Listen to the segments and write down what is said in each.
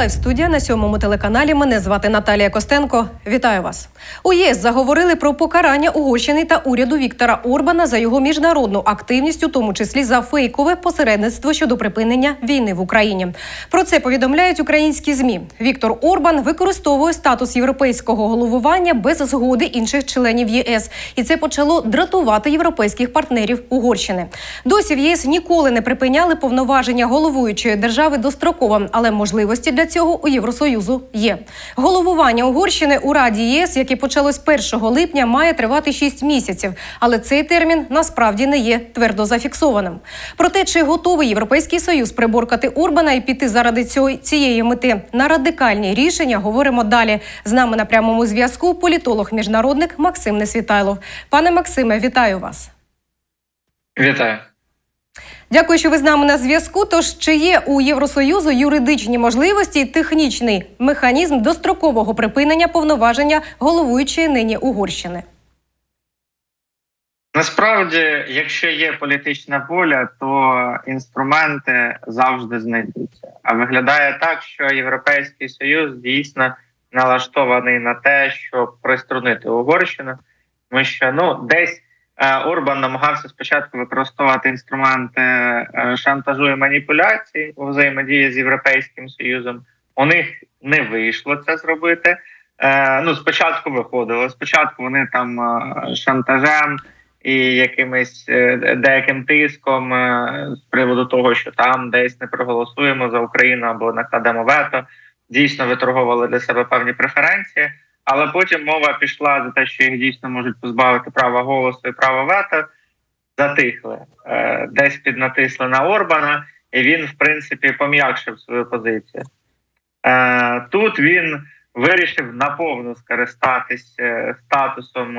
лайв студія на сьомому телеканалі. Мене звати Наталія Костенко. Вітаю вас. У ЄС заговорили про покарання Угорщини та уряду Віктора Орбана за його міжнародну активність, у тому числі за фейкове посередництво щодо припинення війни в Україні. Про це повідомляють українські змі. Віктор Орбан використовує статус європейського головування без згоди інших членів ЄС, і це почало дратувати європейських партнерів Угорщини. Досі в ЄС ніколи не припиняли повноваження головуючої держави достроково, але можливості для цього у Євросоюзу є. Головування Угорщини у Раді ЄС, яке почалось 1 липня, має тривати 6 місяців, але цей термін насправді не є твердо зафіксованим. Про те, чи готовий Європейський Союз приборкати Орбана і піти заради цього цієї мети на радикальні рішення, говоримо далі. З нами на прямому зв'язку політолог-міжнародник Максим Несвітайлов. Пане Максиме, вітаю вас. Вітаю. Дякую, що ви з нами на зв'язку. Тож чи є у Євросоюзу юридичні можливості технічний механізм дострокового припинення повноваження головуючої нині Угорщини? Насправді, якщо є політична воля, то інструменти завжди знайдуться. А виглядає так, що Європейський Союз дійсно налаштований на те, щоб приструнити Угорщину, тому що ну десь Орбан намагався спочатку використовувати інструменти е, шантажу і маніпуляцій у взаємодії з Європейським Союзом. У них не вийшло це зробити. Е, ну, спочатку виходило. Спочатку вони там е, шантажем і якимось е, деяким тиском е, з приводу того, що там десь не проголосуємо за Україну або накладемо вето, дійсно виторговували для себе певні преференції. Але потім мова пішла за те, що їх дійсно можуть позбавити права голосу і права вето. Затихли Е, десь піднатисли на Орбана, і він, в принципі, пом'якшив свою позицію. Е, Тут він вирішив наповну скористатись е, статусом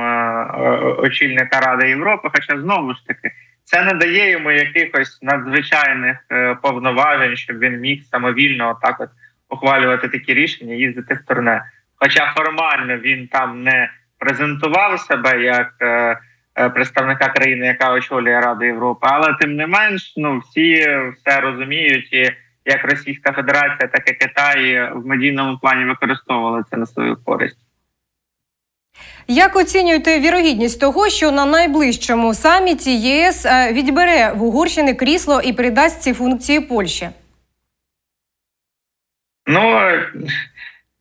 очільника Ради Європи. Хоча знову ж таки це не дає йому якихось надзвичайних повноважень, щоб він міг самовільно отак от ухвалювати такі рішення, їздити в турне. Хоча формально він там не презентував себе як е, е, представника країни, яка очолює Раду Європи, але тим не менш, ну всі все розуміють і як Російська Федерація, так і Китай в медійному плані використовували це на свою користь. Як оцінюєте вірогідність того, що на найближчому саміті ЄС е, відбере в Угорщини крісло і передасть ці функції Польщі? Ну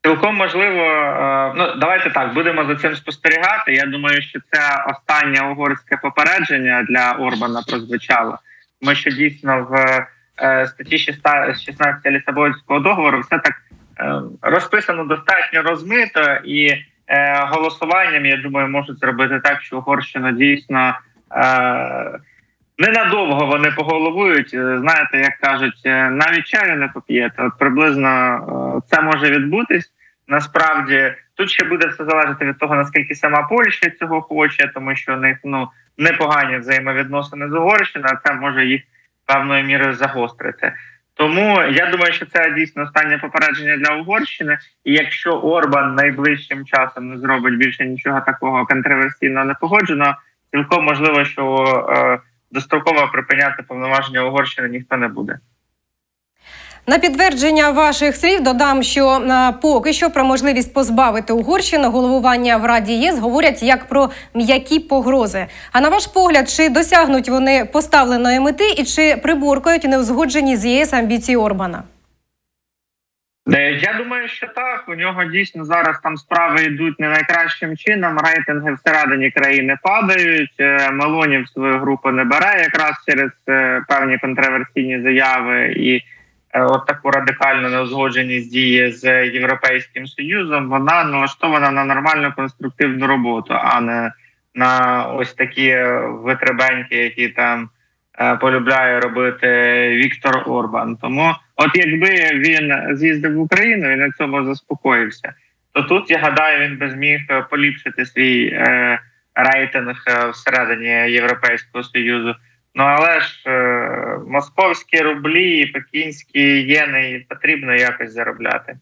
цілком можливо, е, ну давайте так будемо за цим спостерігати. Я думаю, що це останнє угорське попередження для Орбана прозвучало, тому що дійсно в е, статті 16 Лісабонського договору все так е, розписано достатньо розмито і голосуванням, я думаю, можуть зробити так, що Угорщина дійсно. Ненадовго вони поголовують. Е, Знаєте, як кажуть, е, навіть чаю не поп'єте. От приблизно е, це може відбутись. Насправді тут ще буде все залежати від того, наскільки сама Польща цього хоче, тому що у них ну непогані взаємовідносини з Угорщиною, а це може їх певною мірою загострити. Тому я думаю, що це дійсно останнє попередження для Угорщини. І якщо Орбан найближчим часом не зробить більше нічого такого контроверсійного непогодженого, цілком можливо, що достроково припиняти повноваження Угорщини ніхто не буде. На підтвердження ваших слів додам, що е, поки що про можливість позбавити Угорщину головування в Раді ЄС говорять як про м'які погрози. А на ваш погляд, чи досягнуть вони поставленої мети і чи приборкають неузгоджені з ЄС амбіції Орбана? Е, Я думаю, що так. У нього дійсно зараз там справи йдуть не найкращим чином. Рейтинги всередині країни падають. Е, Мелонів свою групу не бере якраз через е, певні контроверсійні заяви і от таку радикальну неузгодженість дії з Європейським Союзом. Вона налаштована на нормальну конструктивну роботу, а не на ось такі витребеньки, які там полюбляє робити Віктор Орбан. Тому, от якби він з'їздив в Україну і на цьому заспокоївся, то тут я гадаю, він би зміг е, поліпшити свій е, рейтинг е, всередині Європейського союзу. Ну але ж е, московські рублі, пекінські єни потрібно якось заробляти.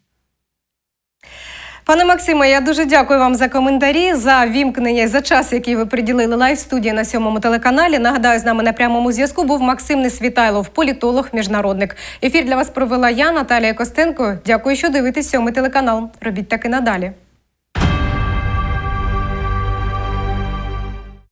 Пане Максиме, я дуже дякую вам за коментарі, за вімкнення і за час, який ви приділили лайв студії на сьомому телеканалі. Нагадаю, з нами на прямому зв'язку був Максим Несвітайлов, політолог, міжнародник. Ефір для вас провела я, Наталія Костенко. Дякую, що дивитесь сьомий телеканал. Робіть так і надалі.